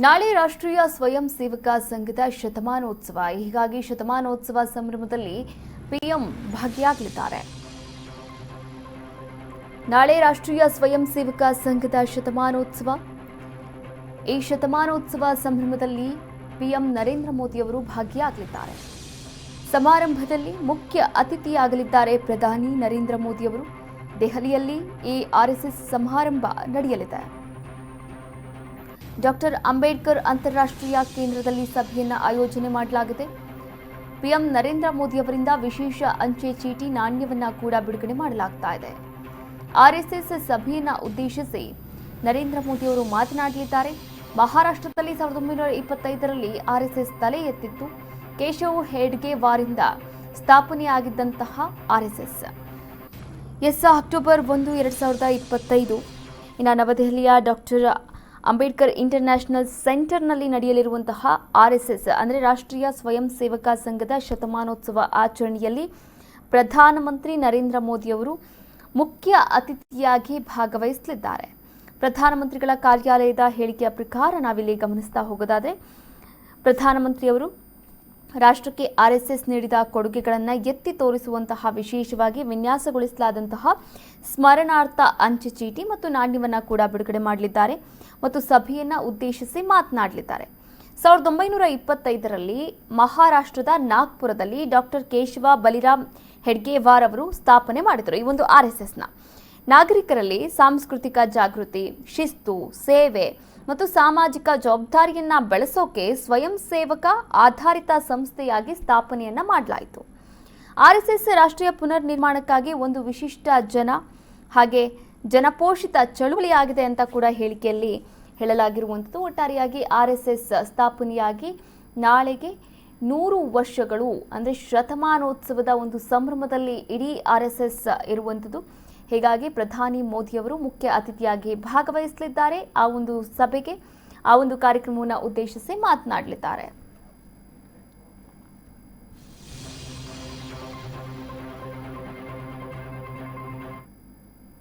ನಾಳೆ ರಾಷ್ಟ್ರೀಯ ಸ್ವಯಂ ಸೇವಕ ಸಂಘದ ಶತಮಾನೋತ್ಸವ. ಹೀಗಾಗಿ ಶತಮಾನೋತ್ಸವ ಸಂಭ್ರಮದಲ್ಲಿ ಪಿಎಂ ಭಾಗಿಯಾಗಲಿದ್ದಾರೆ. ನಾಳೆ ರಾಷ್ಟ್ರೀಯ ಸ್ವಯಂ ಸೇವಕ ಸಂಘದ ಶತಮಾನೋತ್ಸವ. ಈ ಶತಮಾನೋತ್ಸವ ಸಂಭ್ರಮದಲ್ಲಿ ಪಿಎಂ ನರೇಂದ್ರ ಮೋದಿಯವರು ಭಾಗಿಯಾಗಲಿದ್ದಾರೆ. ಸಮಾರಂಭದಲ್ಲಿ ಮುಖ್ಯ ಅತಿಥಿಯಾಗಲಿದ್ದಾರೆ ಪ್ರಧಾನಿ ನರೇಂದ್ರ ಮೋದಿಯವರು ದೆಹಲಿಯಲ್ಲಿ ಈ ಆರ್ಎಸ್ಎಸ್ ಸಮಾರಂಭ ನಡೆಯಲಿದೆ. ಡಾಕ್ಟರ್ ಅಂಬೇಡ್ಕರ್ ಅಂತಾರಾಷ್ಟ್ರೀಯ ಕೇಂದ್ರದಲ್ಲಿ ಸಭೆಯನ್ನು ಆಯೋಜನೆ ಮಾಡಲಾಗಿದೆ. ಪಿಎಂ ನರೇಂದ್ರ ಮೋದಿ ಅವರಿಂದ ವಿಶೇಷ ಅಂಚೆ ಚೀಟಿ ನಾಣ್ಯವನ್ನು ಕೂಡ ಬಿಡುಗಡೆ ಮಾಡಲಾಗ್ತಾ ಇದೆ. ಆರ್ಎಸ್ಎಸ್ ಸಭೆಯನ್ನು ಉದ್ದೇಶಿಸಿ ನರೇಂದ್ರ ಮೋದಿ ಅವರು ಮಾತನಾಡಲಿದ್ದಾರೆ. ಮಹಾರಾಷ್ಟ್ರದಲ್ಲಿ ಸಾವಿರದ ಒಂಬೈನೂರ ಇಪ್ಪತ್ತೈದರಲ್ಲಿ ಆರ್ಎಸ್ಎಸ್ ತಲೆ ಎತ್ತಿತ್ತು. ಕೇಶವ್ ಹೆಡ್ಗೆ ವಾರಿಂದ ಸ್ಥಾಪನೆಯಾಗಿದ್ದಂತಹ ಆರ್ಎಸ್ಎಸ್. ಎಸ್, ಅಕ್ಟೋಬರ್ ಒಂದು, ಎರಡು ಸಾವಿರದ ಇಪ್ಪತ್ತೈದು. ಇನ್ನು ನವದೆಹಲಿಯ ಡಾಕ್ಟರ್ ಅಂಬೇಡ್ಕರ್ ಇಂಟರ್ನ್ಯಾಷನಲ್ ಸೆಂಟರ್ನಲ್ಲಿ ನಡೆಯಲಿರುವಂತಹ ಆರ್ಎಸ್ಎಸ್, ಅಂದರೆ ರಾಷ್ಟ್ರೀಯ ಸ್ವಯಂ ಸೇವಕ ಸಂಘದ ಶತಮಾನೋತ್ಸವ ಆಚರಣೆಯಲ್ಲಿ ಪ್ರಧಾನಮಂತ್ರಿ ನರೇಂದ್ರ ಮೋದಿಯವರು ಮುಖ್ಯ ಅತಿಥಿಯಾಗಿ ಭಾಗವಹಿಸಲಿದ್ದಾರೆ. ಪ್ರಧಾನಮಂತ್ರಿಗಳ ಕಾರ್ಯಾಲಯದ ಹೇಳಿಕೆಯ ಪ್ರಕಾರ ನಾವಿಲ್ಲಿ ಗಮನಿಸ್ತಾ ಹೋಗೋದಾದರೆ ಪ್ರಧಾನಮಂತ್ರಿಯವರು ರಾಷ್ಟ್ರಕ್ಕೆ ಆರ್ಎಸ್ಎಸ್ ನೀಡಿದ ಕೊಡುಗೆಗಳನ್ನು ಎತ್ತಿ ತೋರಿಸುವಂತಹ ವಿಶೇಷವಾಗಿ ವಿನ್ಯಾಸಗೊಳಿಸಲಾದಂತಹ ಸ್ಮರಣಾರ್ಥ ಅಂಚೆ ಚೀಟಿ ಮತ್ತು ನಾಣ್ಯವನ್ನು ಕೂಡ ಬಿಡುಗಡೆ ಮಾಡಲಿದ್ದಾರೆ ಮತ್ತು ಸಭೆಯನ್ನು ಉದ್ದೇಶಿಸಿ ಮಾತನಾಡಲಿದ್ದಾರೆ. ಸಾವಿರದ ಒಂಬೈನೂರ ಇಪ್ಪತ್ತೈದರಲ್ಲಿ ಮಹಾರಾಷ್ಟ್ರದ ನಾಗ್ಪುರದಲ್ಲಿ ಡಾಕ್ಟರ್ ಕೇಶವ ಬಲಿರಾಮ್ ಹೆಡ್ಗೇವಾರ್ ಅವರು ಸ್ಥಾಪನೆ ಮಾಡಿದರು. ಈ ಒಂದು ಆರ್ಎಸ್ಎಸ್ನ ನಾಗರಿಕರಲ್ಲಿ ಸಾಂಸ್ಕೃತಿಕ ಜಾಗೃತಿ, ಶಿಸ್ತು, ಸೇವೆ ಮತ್ತು ಸಾಮಾಜಿಕ ಜವಾಬ್ದಾರಿಯನ್ನ ಬೆಳೆಸೋಕೆ ಸ್ವಯಂ ಸೇವಕ ಆಧಾರಿತ ಸಂಸ್ಥೆಯಾಗಿ ಸ್ಥಾಪನೆಯನ್ನ ಮಾಡಲಾಯಿತು. ಆರ್ಎಸ್ಎಸ್ ರಾಷ್ಟ್ರೀಯ ಪುನರ್ ನಿರ್ಮಾಣಕ್ಕಾಗಿ ಒಂದು ವಿಶಿಷ್ಟ ಜನ ಹಾಗೆ ಜನಪೋಷಿತ ಚಳುವಳಿಯಾಗಿದೆ ಅಂತ ಕೂಡ ಹೇಳಿಕೆಯಲ್ಲಿ ಹೇಳಲಾಗಿರುವಂಥದ್ದು. ಒಟ್ಟಾರೆಯಾಗಿ ಆರ್ ಎಸ್ ಎಸ್ ಸ್ಥಾಪನೆಯಾಗಿ ನಾಳೆಗೆ ನೂರು ವರ್ಷಗಳು, ಅಂದರೆ ಶತಮಾನೋತ್ಸವದ ಒಂದು ಸಂಭ್ರಮದಲ್ಲಿ ಇಡೀ ಆರ್ ಎಸ್ ಇರುವಂಥದ್ದು. ಹೀಗಾಗಿ ಪ್ರಧಾನಿ ಮೋದಿಯವರು ಮುಖ್ಯ ಅತಿಥಿಯಾಗಿ ಭಾಗವಹಿಸಲಿದ್ದಾರೆ. ಆ ಒಂದು ಸಭೆಗೆ ಆ ಒಂದು ಕಾರ್ಯಕ್ರಮವನ್ನು ಉದ್ದೇಶಿಸಿ ಮಾತನಾಡಲಿದ್ದಾರೆ.